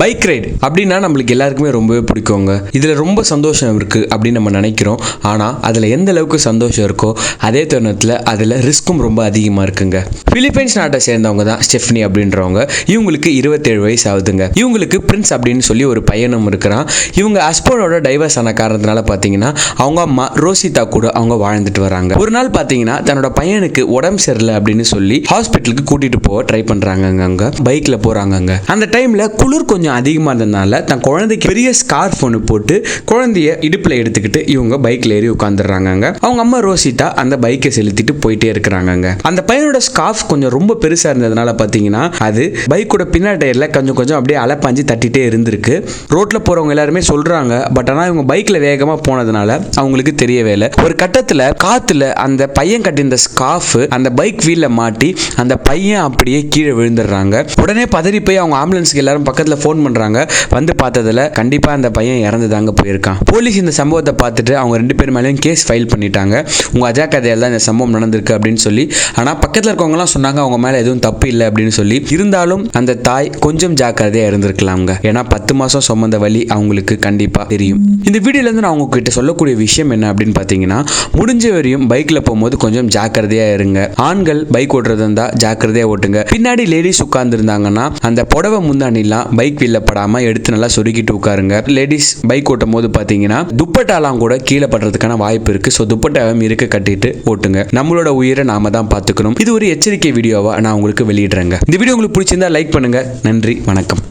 Bike ride அப்படின்னா நம்மளுக்கு எல்லாருக்குமே ரொம்பவே பிடிக்குங்க. இதில் ரொம்ப சந்தோஷம் இருக்குது அப்படின்னு நம்ம நினைக்கிறோம். ஆனால் அதில் எந்த அளவுக்கு சந்தோஷம் இருக்கோ அதே தருணத்தில் அதில் ரிஸ்க்கும் ரொம்ப அதிகமாக இருக்குங்க. பிலிப்பைன்ஸ் நாட்டை சேர்ந்தவங்க தான் ஸ்டெஃப்னி அப்படின்றவங்க. இவங்களுக்கு இருபத்தேழு வயசு ஆகுதுங்க. இவங்களுக்கு பிரின்ஸ் அப்படின்னு சொல்லி ஒரு பையனும் இருக்கிறான். இவங்க அஸ்போர்டோட டைவர்ஸ் ஆன காரணத்தினால பார்த்தீங்கன்னா அவங்க அம்மா ரோசிதா கூட அவங்க வாழ்ந்துட்டு வராங்க. ஒரு நாள் பார்த்தீங்கன்னா தன்னோட பையனுக்கு உடம்பு சரியில்லை அப்படின்னு சொல்லி ஹாஸ்பிட்டலுக்கு கூட்டிகிட்டு போக ட்ரை பண்ணுறாங்க அங்கே பைக்கில் போகிறாங்க அந்த டைமில் குளிர் கொஞ்சம் கொஞ்சம் அதிகமாக இருந்ததுனால தன் குழந்தைக்கு பெரிய ஸ்கார்ஃப் ஒன்று போட்டு குழந்தைய இடுப்பில் எடுத்துக்கிட்டு இவங்க பைக்கில் ஏறி உட்காந்துடுறாங்க அவங்க அம்மா ரோசிட்டா அந்த பைக்கை செலுத்திட்டு போயிட்டே இருக்கிறாங்க அந்த பையனோட ஸ்கார்ஃப் கொஞ்சம் ரொம்ப பெருசாக இருந்ததுனால பார்த்தீங்கன்னா அது பைக்கோட பின்னாடி டயர்ல கொஞ்சம் கொஞ்சம் அப்படியே அலப்பாஞ்சு தட்டிட்டே இருந்திருக்கு. ரோட்ல போறவங்க எல்லாருமே சொல்றாங்க பட் ஆனால் இவங்க பைக்கில் வேகமாக போனதுனால அவங்களுக்கு தெரியவே இல்லை. ஒரு கட்டத்தில் காத்துல அந்த பையன் கட்டியிருந்த ஸ்கார்ஃப் அந்த பைக் வீல்ல மாட்டி அந்த பையன் அப்படியே கீழே விழுந்துடுறாங்க. உடனே பதறி போய் அவங்க ஆம்புலன்ஸ்க்கு எல்லாரும் பக்கத்தில் ஃபோன் பண்றாங்க. வந்து பார்த்ததுல கண்டிப்பாக அந்த பையன் இறந்து தாங்க போயிருக்கான். போலீஸ் இந்த சம்பவத்தை பார்த்துட்டு அவங்க ரெண்டு பேர் மேலேயும் கேஸ் ஃபைல் பண்ணிட்டாங்க. உங்க கதையில் தான் இந்த சம்பவம் நடந்திருக்கு அப்படின்னு சொல்லி ஆனால் பக்கத்தில் இருக்கவங்கலாம் சொன்னாங்க அவங்க மேலே எதுவும் தப்பு இல்லை அப்படின்னு சொல்லி. இருந்தாலும் அந்த தாய் கொஞ்சம் ஜாக்கிரதையா இருந்திருக்கலாம்ங்க. ஏன்னா பத்து மாசம் சுமந்த வலி அவங்களுக்கு கண்டிப்பாக தெரியும். இந்த வீடியோலேருந்து நான் உங்ககிட்ட சொல்லக்கூடிய விஷயம் என்ன அப்படின்னு பார்த்தீங்கன்னா முடிஞ்ச வரையும் பைக்ல போகும்போது கொஞ்சம் ஜாக்கிரதையா இருங்க. ஆண்கள் பைக் ஓட்டுறது இருந்தால் ஜாக்கிரதையா ஓட்டுங்க. பின்னாடி லேடிஸ் உட்கார்ந்துருந்தாங்கன்னா அந்த புடவை முந்தாண்டிலாம் பைக் வீல்ல படாம எடுத்து நல்லா சொருக்கிட்டு உட்காருங்க. லேடிஸ் பைக் ஓட்டும் போது பார்த்தீங்கன்னா துப்பட்டாலாம் கூட கீழே படுறதுக்கான வாய்ப்பு இருக்கு. ஸோ துப்பட்டாவும் இருக்க கட்டிட்டு ஓட்டுங்க. நம்மளோட உயிரை நாம தான் பார்த்துக்கணும். இது ஒரு எச்சரிக்கை வீடியோவா நான் உங்களுக்கு வெளியிடுறேங்க. இந்த வீடியோ உங்களுக்கு பிடிச்சிருந்தா லைக் பண்ணுங்க. நன்றி வணக்கம்.